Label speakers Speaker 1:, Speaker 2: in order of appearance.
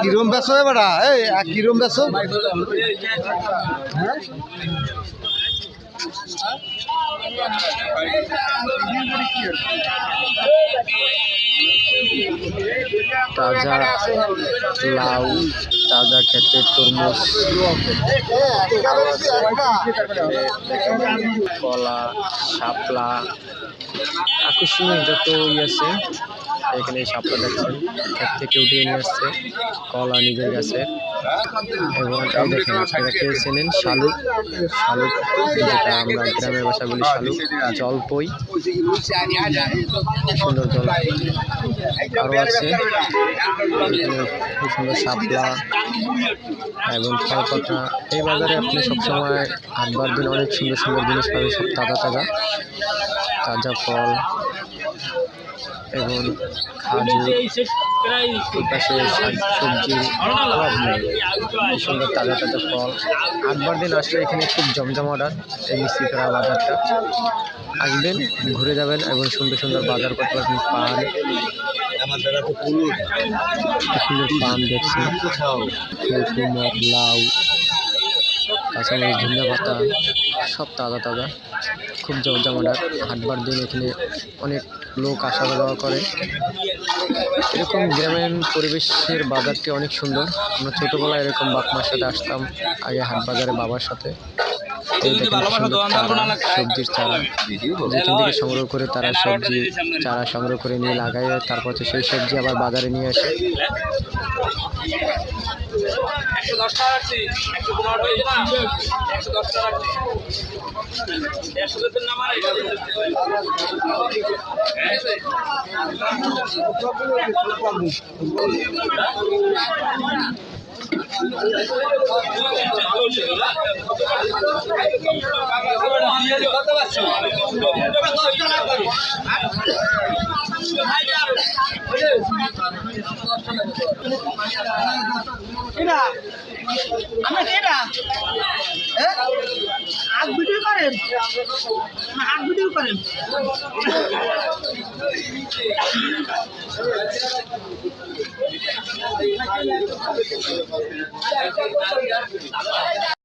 Speaker 1: কিরম বেসো এবারা। এই এক কিরম বেসো
Speaker 2: তাজা লাউ তাজা ক্ষেতের তরমুজ কলা শাপলা আকর্ষণীয় যত ই আছে এখানে এই শাপলা দেখছেন। ক্ষেত থেকে উঠিয়ে নিয়ে আসছে, কলা নিজের গাছে এবং এই দেখেন, আপনারা চেনেন? শালুক। শালুক যেটা আমরা গ্রামের ভাষা বলি শালুক। জলপই সুন্দর জল। আরও আছে। খুব সুন্দর শাপলা এবং ফলপাতা। এই বাজারে আপনি সবসময় আটবার দিন অনেক সুন্দর সুন্দর জিনিস পাবেন, সব তাজা তাজা। তাজা ফল এবং খাজুর পাশে শাক সবজির অভাব নেই। সুন্দর তাজা তাজা ফল। আটবার দিন আসলে এখানে খুব জমজমাটার এই মিস্ত্রিপাড়া বাজারটা। আসবেন ঘুরে যাবেন এবং সুন্দর সুন্দর বাজার করতে পারবেন পান। সুন্দর পান দেখছেন। লাউ। কাঁচামরিচ ধনিয়া পাতা সব তাজা তাজা, খুব জমজমাটার হাটবার দিন এখানে অনেক লোক আসা যাওয়া করে। এরকম গ্রামীণ পরিবেশের বাজারটি অনেক সুন্দর। আমরা ছোটোবেলায় এরকম বাপমার সাথে আসতাম, আগে হাট বাজারে বাবার সাথে। এই দেখেন সুন্দর চারা সবজির চারা যেখান থেকে সংগ্রহ করে তারা সবজি চারা সংগ্রহ করে নিয়ে লাগায় তারপর সেই সবজি আবার বাজারে নিয়ে আসে।
Speaker 3: টাকা
Speaker 4: কেডা আমরা কেডা হ্যাঁ? আগ ভিডিও করেন। আগ ভিডিও করেন। que eu queria fazer.